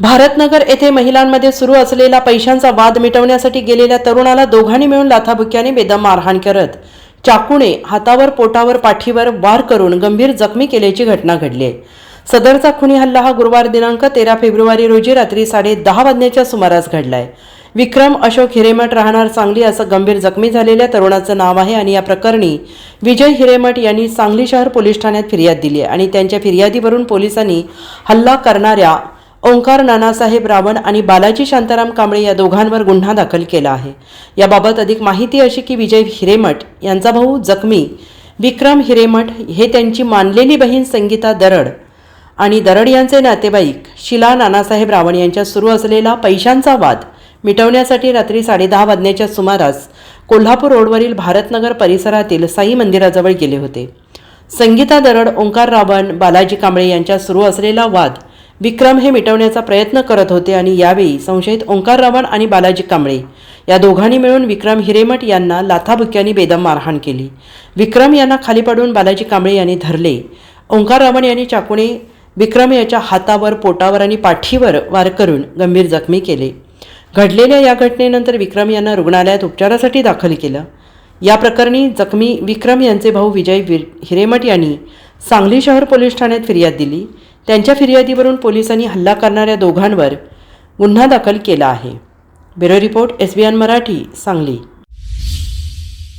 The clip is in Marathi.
भारतनगर येथे महिलांमध्ये सुरू असलेला पैशांचा वाद मिटवण्यासाठी गेलेल्या तरुणाला दोघांनी मिळून लाथाबुक्याने बेदम मारहाण करत. चाकूने हातावर पोटावर पाठीवर वार करून गंभीर जखमी केल्याची घटना घडली. आहे सदरचा खुनी हल्ला हा गुरुवार दिनांक तेरा फेब्रुवारी रोजी रात्री साडे दहा वाजण्याच्या सुमारास घडलाय. विक्रम अशोक हिरेमठ राहणार सांगली असं गंभीर जखमी झालेल्या तरुणाचं नाव आहे आणि या प्रकरणी विजय हिरेमठ यांनी सांगली शहर पोलीस ठाण्यात फिर्याद दिली आहे आणि त्यांच्या फिर्यादीवरून पोलिसांनी हल्ला करणाऱ्या ओंकार नानासाहेब रावण आणि बालाजी शांताराम कांबळे या दोघांवर गुन्हा दाखल केला आहे. याबाबत अधिक माहिती अशी की विजय हिरेमठ यांचा भाऊ जखमी विक्रम हिरेमठ हे त्यांची मानलेली बहीण संगीता दरड आणि दरड यांचे नातेवाईक शिला नानासाहेब रावण यांच्या सुरू असलेला पैशांचा वाद मिटवण्यासाठी रात्री साडेदहा वाजण्याच्या सुमारास कोल्हापूर रोडवरील भारतनगर परिसरातील साई मंदिराजवळ गेले होते. संगीता दरड ओंकार रावण बालाजी कांबळे यांच्या सुरू असलेला वाद विक्रम हे मिटवण्याचा प्रयत्न करत होते आणि यावेळी संशयित ओंकार रावण आणि बालाजी कांबळे या दोघांनी मिळून विक्रम हिरेमठ यांना लाथाबुक्यांनी बेदम मारहाण केली. विक्रम यांना खाली पडून बालाजी कांबळे यांनी धरले. ओंकार रावण यांनी चाकूने विक्रम याच्या हातावर पोटावर आणि पाठीवर वार करून गंभीर जखमी केले. घडलेल्या या घटनेनंतर विक्रम यांना रुग्णालयात उपचारासाठी दाखल केलं. या प्रकरणी जखमी विक्रम यांचे भाऊ विजय वीर हिरेमठ यांनी सांगली शहर पोलीस ठाण्यात फिर्याद दिली. त्यांच्या फिर्यादीवरून पोलिसांनी हल्ला करणाऱ्या दोघांवर गुन्हा दाखल केला आहे. Bureau report S B N Marathi Sangli.